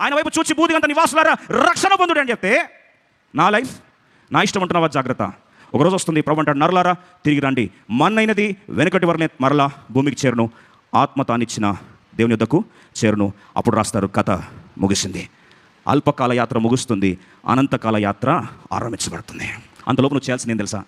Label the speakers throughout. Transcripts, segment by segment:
Speaker 1: ఆయన వైపు చూచి బూదిగంత నివాసులారా రక్షణ పొందుడు అని చెప్తే నా లైఫ్ నా ఇష్టం ఉంటున్నావా జాగ్రత్త? ఒకరోజు వస్తుంది ప్రభు అంటాడు నరలారా తిరిగి రండి. మన్నైనది వెనుకటి వరనే మరలా భూమికి చేరును. ఆత్మ తానిచ్చిన దేవుని యొద్దకు చేరును. అప్పుడు రాస్తారు కథ ముగిసింది. అల్పకాల యాత్ర ముగుస్తుంది అనంతకాల యాత్ర ఆరంభించబడుతుంది. అంతలోపు నువ్వు చేయాల్సింది ఏం తెలుసా?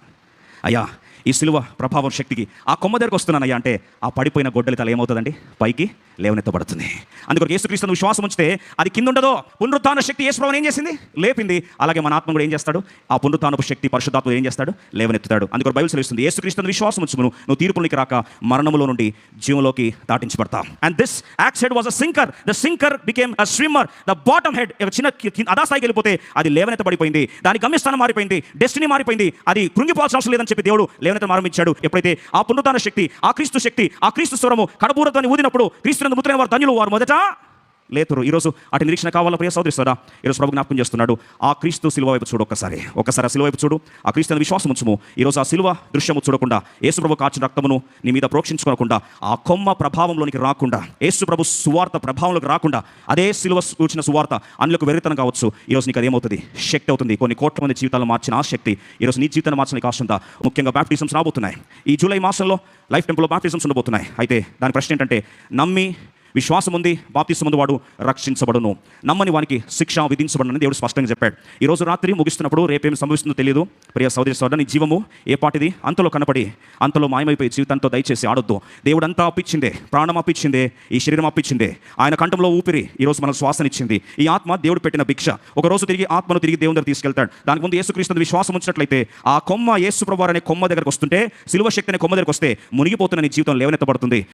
Speaker 1: అయ్యా ఈ సిలువ ప్రభావం శక్తికి ఆ కొమ్మ దగ్గరకు వస్తున్నానయ్యా అంటే ఆ పడిపోయిన గొడ్డలి తల ఏమవుతుందండి? పైకి లేవనెత్తబడుతుంది. అందుకొరకు యేసుక్రీస్తును విశ్వాసం ఉంచితే అది కింద ఉండదో పునరుత్న శక్తి యేసుప్రభు ఏం చేసింది? లేపింది. అలాగే మన ఆత్మ కూడా ఏం చేస్తాడు? ఆ పునరుత్థానపు శక్తి పరిశుద్ధాత్మ ఏం చేస్తాడు? లేవనెత్తుతాడు. అందుకొరకు బైబిల్ సెలవిస్తుంది యేసుక్రీస్తును విశ్వాసం ఉంచుము నువ్వు తీర్పులోకి రాక మరణములో నుండి జీవంలోకి దాటించబడతా and this axe head was a sinker the sinker became a swimmer the bottom head చిన్న కి- కి- అదాస్థాయికి వెళ్ళిపోతే అది లేవనెత్తబడిపోయింది. దాని గమ్యస్థానం మారిపోయింది. డెస్టినీ మారిపోయింది. అది కృంగిపోవాల్సిన అవసరం లేదని చెప్పి దేవుడు లేవనెత్తడం ఆరంభించాడు. ఎప్పుడైతే ఆ పునరుత్థాన శక్తి ఆ క్రీస్తు శక్తి ఆ క్రీస్తు స్వరము కడపూరత్వాన్ని ఊదినప్పుడు క్రీస్తునందు ముద్రైన వారు ధన్యులు వారు మొదట లేతురు. ఈరోజు అటు నిరీక్షణ కావాలా ప్రియ సోదరిస్తారా ఈరోజు ప్రభు జ్ఞాపకం చేస్తున్నాడు ఆ క్రీస్తు సిలువ వైపు చూడు ఒక్కసారి. ఒకసారి ఆ సిలువ వైపు చూడు. ఆ క్రీస్తు విశ్వాసం ఉంచుము ఈరోజు ఆ సిలువ దృశ్యము చూడకుండా యేసు ప్రభు కాచిన రక్తమును నీ మీద ప్రోక్షించుకోకుండా ఆ కొమ్మ ప్రభావంలోనికి రాకుండా యేసు ప్రభు సువార్త ప్రభావంలోకి రాకుండా అదే సిలువ కూర్చిన సువార్త అందులోకి వెరితనం కావచ్చు. ఈరోజు నీకు అదేమవుతుంది? శక్తి అవుతుంది. కొన్ని కోట్ల మంది జీవితాలను మార్చిన ఆ శక్తి ఈరోజు నీ జీవితాన్ని మార్చడానికి ఆశ ఉందా ముఖ్యంగా బ్యాప్టిజమ్స్ రాబోతున్నాయి. ఈ జూలై మాసంలో లైఫ్ టెంపుల్లో బ్యాప్టిజమ్స్ ఉండబోతున్నాయి. అయితే దాని ప్రశ్న ఏంటంటే నమ్మి విశ్వాసం ఉంది బాప్తిసం వాడు రక్షించబడును. నమ్మని వానికి శిక్ష విధించబడనని దేవుడు స్పష్టంగా చెప్పాడు. ఈ రోజు రాత్రి ముగిస్తున్నప్పుడు రేపేం సంభవిస్తుందో తెలియదు ప్రియ సోదరి సోదరు నీ జీవము ఏ పాటిది? అంతలో కనపడి అంతలో మాయమైపోయి జీవితంతో దయచేసి ఆడొద్దు. దేవుడు అంతా అప్పించిందే ప్రాణం అప్పించిందే ఈ శరీరం అప్పించిందే ఆయన కంఠంలో ఊపిరి ఈరోజు మనకు శ్వాసనిచ్చింది. ఈ ఆత్మ దేవుడు పెట్టిన భిక్ష. ఒక రోజు తిరిగి ఆత్మను తిరిగి దేవుని దగ్గర తీసుకెళ్తాడు. దానికి ముందు యేసుక్రీస్తు విశ్వాసం ఉంచినట్లయితే ఆ కొమ్మ యేసు అనే కొమ్మ దగ్గరకు వస్తుంటే సిలువ శక్తి అనే కొమ్మ దగ్గరకు వస్తే మునిగిపోతున్న నీ జీవితం లేవనెత్తబడుతుంది.